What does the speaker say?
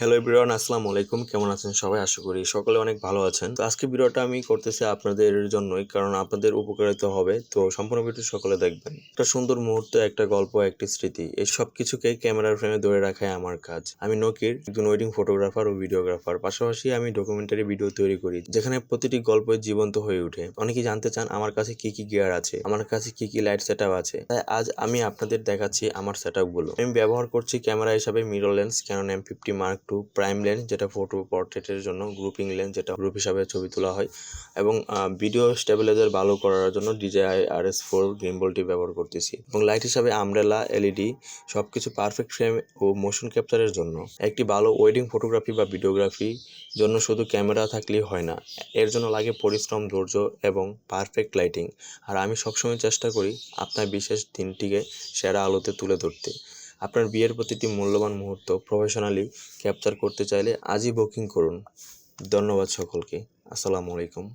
Hello everyone আসসালামু আলাইকুম। কেমন আছেন সবাই? আশা করি সকলে অনেক ভালো আছেন। তো আজকে ভিডিওটা আমি করতেছি আপনাদের জন্যই, কারণ আপনাদের উপকারিত হবে। তো সম্পূর্ণ ভিডিও সকলে দেখবেন। একটা সুন্দর মুহূর্ত, একটা গল্প, একটি স্মৃতি, এই সব কিছুকে ক্যামেরার ফ্রেমে ধরে রাখাই আমার কাজ। আমি নকির, একজন ওয়েডিং ফটোগ্রাফার ও ভিডিওগ্রাফার পাশাপাশি আমি ডকুমেন্টারি ভিডিও তৈরি করি, যেখানে প্রতিটি গল্পই জীবন্ত হয়ে ওঠে। অনেকেই জানতে চান, আমার কাছে কি কি গিয়ার আছে? আমার কাছে কি কি লাইট সেট আছে? তাই আজ আমি আপনাদের দেখাচ্ছি আমার সেট আমি ব্যবহার করছি ক্যামেরা হিসাবে mirror lens Canon M fifty mark two prime lens যেটা ফটো পোর্ট্রেটের জন্য গ্রুপিং লেন্স যেটা গ্রুপ হিসাবে ছবি তোলা হয়। এবং ভিডিও স্টেবিলাইজার ভালো করার জন্য ডিজেআই আর এস ফোর গ্রিমবলটি ব্যবহার করতেছি। এবং লাইট হিসাবে আমব্রেলা এলইডি সব কিছু পারফেক্ট ফ্রেম ও মোশন ক্যাপচারের জন্য। একটি ভালো ওয়েডিং ফটোগ্রাফি বা ভিডিওগ্রাফি জন্য শুধু ক্যামেরা থাকলেই হয় না। এর জন্য লাগে পরিশ্রম, ধৈর্য এবং পারফেক্ট লাইটিং আর আমি সবসময় চেষ্টা করি আপনার বিশেষ দিনটিকে সেরা আলোতে তুলে ধরতে। আপনার বিয়ের প্রতিটি মূল্যবান মুহূর্ত প্রফেশনালি ক্যাপচার করতে চাইলে আজই বুকিং করুন। ধন্যবাদ সকলকে। আসসালামু আলাইকুম।